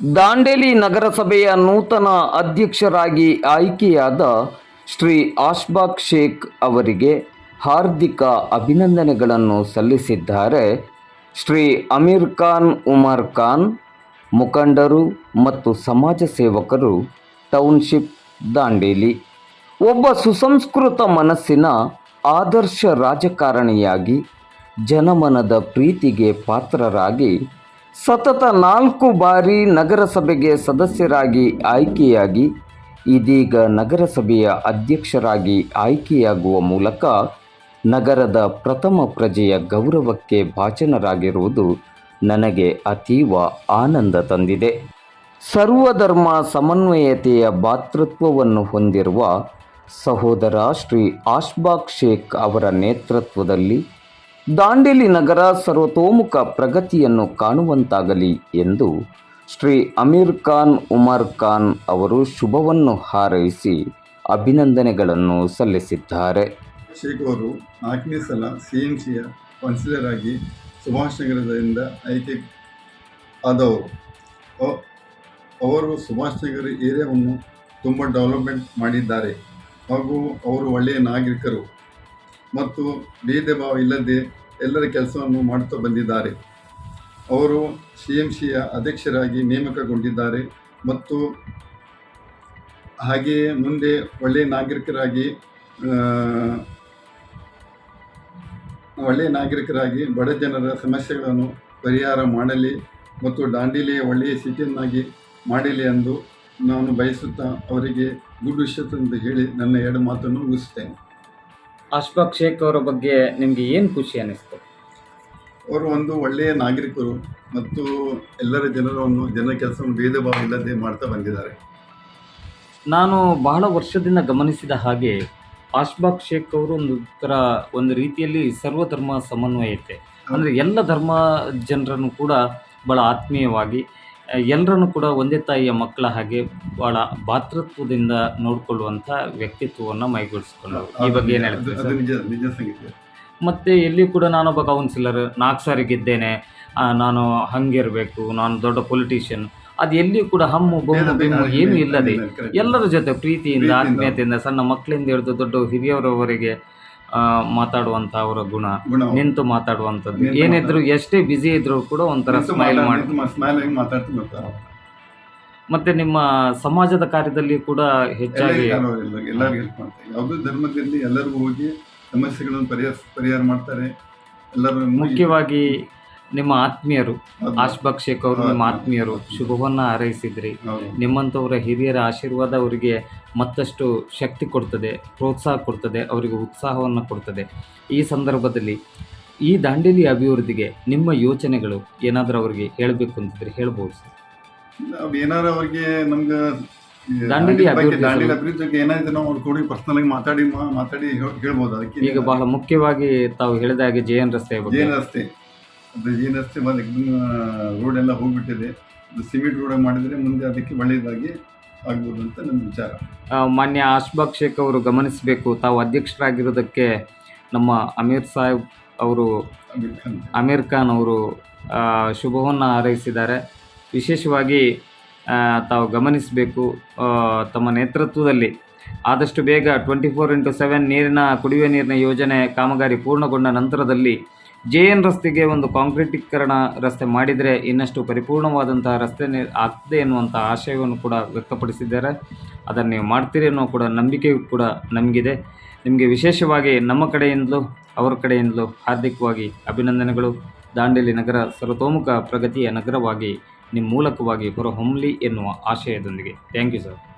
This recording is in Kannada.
ದಾಂಡೇಲಿ ನಗರಸಭೆಯ ನೂತನ ಅಧ್ಯಕ್ಷರಾಗಿ ಆಯ್ಕೆಯಾದ ಶ್ರೀ ಆಶ್ಬಾಕ್ ಶೇಖ್ ಅವರಿಗೆ ಹಾರ್ದಿಕ ಅಭಿನಂದನೆಗಳನ್ನು ಸಲ್ಲಿಸಿದ್ದಾರೆ. ಶ್ರೀ ಅಮೀರ್ ಖಾನ್, ಉಮರ್ ಖಾನ್ ಮುಖಂಡರು ಮತ್ತು ಸಮಾಜ ಸೇವಕರು ಟೌನ್ಶಿಪ್ ದಾಂಡೇಲಿ. ಒಬ್ಬ ಸುಸಂಸ್ಕೃತ ಮನಸ್ಸಿನ ಆದರ್ಶ ರಾಜಕಾರಣಿಯಾಗಿ ಜನಮನದ ಪ್ರೀತಿಗೆ ಪಾತ್ರರಾಗಿ ಸತತ ನಾಲ್ಕು ಬಾರಿ ನಗರಸಭೆಗೆ ಸದಸ್ಯರಾಗಿ ಆಯ್ಕೆಯಾಗಿ, ಇದೀಗ ನಗರಸಭೆಯ ಅಧ್ಯಕ್ಷರಾಗಿ ಆಯ್ಕೆಯಾಗುವ ಮೂಲಕ ನಗರದ ಪ್ರಥಮ ಪ್ರಜೆಯ ಗೌರವಕ್ಕೆ ಭಾಚನರಾಗಿರುವುದು ನನಗೆ ಅತೀವ ಆನಂದ ತಂದಿದೆ. ಸರ್ವಧರ್ಮ ಸಮನ್ವಯತೆಯ ಭಾತೃತ್ವವನ್ನು ಹೊಂದಿರುವ ಸಹೋದರ ಶ್ರೀ ಆಶ್ಬಾಕ್ ಶೇಖ್ ಅವರ ನೇತೃತ್ವದಲ್ಲಿ ದಾಂಡೇಲಿ ನಗರ ಸರ್ವತೋಮುಖ ಪ್ರಗತಿಯನ್ನು ಕಾಣುವಂತಾಗಲಿ ಎಂದು ಶ್ರೀ ಅಮೀರ್ ಖಾನ್, ಉಮರ್ ಖಾನ್ ಅವರು ಶುಭವನ್ನು ಹಾರೈಸಿ ಅಭಿನಂದನೆಗಳನ್ನು ಸಲ್ಲಿಸಿದ್ದಾರೆ. ಶ್ರೀಗೌರು ನಾಲ್ಕನೇ ಸಲ ಸಿ ಎಂ ಸಿಯ ಕೌನ್ಸಿಲರ್ ಆಗಿ ಸುಭಾಷ್ ನಗರದಿಂದ ಆಯ್ಕೆ ಆದವರು. ಅವ- ಅವರು ಸುಭಾಷ್ ನಗರ ಏರಿಯಾವನ್ನು ತುಂಬ ಡೆವಲಪ್ಮೆಂಟ್ ಮಾಡಿದ್ದಾರೆ. ಹಾಗೂ ಅವರು ಒಳ್ಳೆಯ ನಾಗರಿಕರು. ಮತ್ತು ಭೇದ ಭಾವ ಇಲ್ಲದೆ ಎಲ್ಲರ ಕೆಲಸವನ್ನು ಮಾಡುತ್ತಾ ಬಂದಿದ್ದಾರೆ. ಅವರು ಸಿ ಎಂ ಸಿಯ ಅಧ್ಯಕ್ಷರಾಗಿ ನೇಮಕಗೊಂಡಿದ್ದಾರೆ ಮತ್ತು ಹಾಗೆಯೇ ಮುಂದೆ ಒಳ್ಳೆಯ ನಾಗರಿಕರಾಗಿ ಒಳ್ಳೆಯ ನಾಗರಿಕರಾಗಿ ಬಡ ಜನರ ಸಮಸ್ಯೆಗಳನ್ನು ಪರಿಹಾರ ಮಾಡಲಿ ಮತ್ತು ದಾಂಡೇಲಿಯ ಒಳ್ಳೆಯ ಸಿಟಿಯನ್ನಾಗಿ ಮಾಡಲಿ ಎಂದು ನಾನು ಬಯಸುತ್ತಾ ಅವರಿಗೆ ಗುಡ್ ಎಂದು ಹೇಳಿ ನನ್ನ ಎರಡು ಮಾತನ್ನು ಮುಗಿಸ್ತೇನೆ ಆಶ್ಬಾಕ್ ಶೇಖ್ ಅವರ ಬಗ್ಗೆ ನಿಮಗೆ ಏನು ಖುಷಿ ಅನ್ನಿಸ್ತು ಅವರು ಒಂದು ಒಳ್ಳೆಯ ನಾಗರಿಕರು ಮತ್ತು ಎಲ್ಲರ ಜನರನ್ನು ಜನರ ಕೆಲಸವನ್ನು ಭೇದ ಭಾವ ಇಲ್ಲದೆ ಮಾಡ್ತಾ ಬಂದಿದ್ದಾರೆ. ನಾನು ಬಹಳ ವರ್ಷದಿಂದ ಗಮನಿಸಿದ ಹಾಗೆ ಆಶ್ಬಾಕ್ ಶೇಖ್ ಅವರು ಒಂದು ಥರ ಒಂದು ರೀತಿಯಲ್ಲಿ ಸರ್ವಧರ್ಮ ಸಮನ್ವಯತೆ. ಅಂದರೆ ಎಲ್ಲ ಧರ್ಮ ಜನರನ್ನು ಕೂಡ ಭಾಳ ಆತ್ಮೀಯವಾಗಿ ಎಲ್ಲರನ್ನು ಕೂಡ ಒಂದೇ ತಾಯಿಯ ಮಕ್ಕಳ ಹಾಗೆ ಭಾಳ ಭಾತೃತ್ವದಿಂದ ನೋಡಿಕೊಳ್ಳುವಂಥ ವ್ಯಕ್ತಿತ್ವವನ್ನು ಮೈಗೂಡಿಸ್ಕೊಂಡರು. ಈ ಬಗ್ಗೆ ಏನು ಹೇಳ್ತೀವಿ ಮತ್ತು ಎಲ್ಲಿ ಕೂಡ ನಾನೊಬ್ಬ ಕೌನ್ಸಿಲರ್ ನಾಲ್ಕು ಸಾರಿ ಗೆದ್ದೇನೆ ನಾನು ಹಂಗಿರಬೇಕು ನಾನು ದೊಡ್ಡ ಪೊಲಿಟಿಷಿಯನ್ ಅದು ಎಲ್ಲಿಯೂ ಕೂಡ ಹಮ್ಮು ಬೊಮ್ಮು ಬಿಮ್ಮು ಏನೂ ಇಲ್ಲದೆ ಎಲ್ಲರ ಜೊತೆ ಪ್ರೀತಿಯಿಂದ. ಆತ್ಮೀಯತೆಯಿಂದ ಸಣ್ಣ ಮಕ್ಕಳಿಂದ ಹಿಡಿದು ದೊಡ್ಡ ಹಿರಿಯವರವರೆಗೆ ಮಾತಾಡುವಂಥ ಅವರ ಗುಣ ನಿಂತು ಮಾತಾಡುವಂಥದ್ದು. ಏನಿದ್ರು ಎಷ್ಟೇ ಬ್ಯುಸಿ ಇದ್ರೂ ಕೂಡ ಒಂಥರ ಸ್ಮೈಲ್ ಮಾಡಿ. ಮಾತಾಡ್ತಾ ಬರ್ತಾರೆ. ಮತ್ತೆ ನಿಮ್ಮ ಸಮಾಜದ ಕಾರ್ಯದಲ್ಲಿ ಕೂಡ ಹೆಚ್ಚಾಗಿ ಎಲ್ಲರಿಗೂ ಎಲ್ಲರಿಗೂ ಹೆಲ್ಪ್ ಮಾಡ್ತಾರೆ. ಯಾವುದೇ ಧರ್ಮದಲ್ಲಿ ಎಲ್ಲರಿಗೂ ಹೋಗಿ ಸಮಸ್ಯೆಗಳನ್ನು ಪರಿಹಾರ ಪರಿಹಾರ ಮಾಡ್ತಾರೆ. ಎಲ್ಲರೂ ಮುಖ್ಯವಾಗಿ ನಿಮ್ಮ ಆತ್ಮೀಯರು ಆಶ್ಭಕ್ ಆಶ್ಬಾಕ್ ಶೇಖ್ ಅವರು ನಿಮ್ಮ ಆತ್ಮೀಯರು ಶುಭವನ್ನ ಹಾರೈಸಿದ್ರಿ. ನಿಮ್ಮಂಥವರ ಹಿರಿಯರ ಆಶೀರ್ವಾದ ಅವರಿಗೆ ಮತ್ತಷ್ಟು ಶಕ್ತಿ ಕೊಡ್ತದೆ ಪ್ರೋತ್ಸಾಹ ಕೊಡ್ತದೆ ಅವರಿಗೆ ಉತ್ಸಾಹವನ್ನು ಕೊಡ್ತದೆ. ಈ ಸಂದರ್ಭದಲ್ಲಿ ಈ ದಾಂಡೇಲಿ ಅಭಿವೃದ್ಧಿಗೆ ನಿಮ್ಮ ಯೋಚನೆಗಳು ಏನಾದರೂ ಅವರಿಗೆ ಹೇಳಬೇಕು ಅಂತಿದ್ರೆ ಹೇಳ್ಬೋದು ಸರ್. ಏನಾದರೂ ಅವರಿಗೆ ನಮ್ಗೆ ದಾಂಡೇಲಿ ಅಭಿವೃದ್ಧಿ ದಾಂಡೇಲಿ ಅಭಿವೃದ್ಧಿ ಬಗ್ಗೆ ಏನಾಯ್ತು ನಾವು ಅವ್ರು ಕೂಡ ಪರ್ಸನಲ್ ಆಗಿ ಮಾತಾಡಿ ಮಾತಾಡಿ ಹೇಳ್- ಹೇಳ್ಬೋದು ಅದಕ್ಕೆ ಈಗ ಬಹಳ ಮುಖ್ಯವಾಗಿ ತಾವು ಹೇಳಿದ ಹಾಗೆ ಜೆ ಎನ್ ರಸ್ತೆ ಜೆ ಎನ್ ರಸ್ತೆ. ಅದು ಈ ರಸ್ತೆ ರೋಡ್ ಎಲ್ಲ ಹೋಗ್ಬಿಟ್ಟಿದೆ. ಅದು ಸಿಮೆಂಟ್ ರೋಡ್ ಮಾಡಿದ್ರೆ ಮುಂದೆ ಅದಕ್ಕೆ ಒಳ್ಳೆಯದಾಗಿ ಆಗ್ಬೋದು ಅಂತ ನನ್ನ ವಿಚಾರ. ಮಾನ್ಯ ಅಶ್ಬಾಕ್ ಶೇಖ್ ಅವರು ಗಮನಿಸಬೇಕು. ತಾವು ಅಧ್ಯಕ್ಷರಾಗಿರೋದಕ್ಕೆ ನಮ್ಮ ಅಮೀರ್ ಸಾಹೇಬ್ ಅವರು ಅಮೀರ್ ಖಾನ್. ಅವರು ಶುಭವನ್ನು ಹಾರೈಸಿದ್ದಾರೆ. ವಿಶೇಷವಾಗಿ ತಾವು ಗಮನಿಸಬೇಕು ತಮ್ಮ ನೇತೃತ್ವದಲ್ಲಿ. ಆದಷ್ಟು ಬೇಗ ಟ್ವೆಂಟಿ ಫೋರ್ ಇಂಟು ಸೆವೆನ್ ನೀರಿನ ಕುಡಿಯುವ ನೀರಿನ ಯೋಜನೆ ಕಾಮಗಾರಿ ಪೂರ್ಣಗೊಂಡ ನಂತರದಲ್ಲಿ ಜೆ ಎನ್ ರಸ್ತೆಗೆ ಒಂದು ಕಾಂಕ್ರೀಟೀಕರಣ ರಸ್ತೆ ಮಾಡಿದರೆ ಇನ್ನಷ್ಟು ಪರಿಪೂರ್ಣವಾದಂತಹ ರಸ್ತೆ ಆಗ್ತದೆ ಎನ್ನುವಂಥ ಆಶಯವನ್ನು ಕೂಡ ವ್ಯಕ್ತಪಡಿಸಿದ್ದಾರೆ. ಅದನ್ನು ನೀವು ಮಾಡ್ತೀರಿ ಅನ್ನೋ ಕೂಡ ನಂಬಿಕೆಯೂ ಕೂಡ ನಮಗಿದೆ. ನಿಮಗೆ ವಿಶೇಷವಾಗಿ ನಮ್ಮ ಕಡೆಯಿಂದಲೂ, ಅವರ ಕಡೆಯಿಂದಲೂ ಹಾರ್ದಿಕವಾಗಿ ಅಭಿನಂದನೆಗಳು. ದಾಂಡೇಲಿ ನಗರ ಸರ್ವತೋಮುಖ ಪ್ರಗತಿಯ ನಗರವಾಗಿ ನಿಮ್ಮ ಮೂಲಕವಾಗಿ ಹೊರಹೊಮ್ಮಲಿ ಎನ್ನುವ ಆಶಯದೊಂದಿಗೆ. Thank you sir.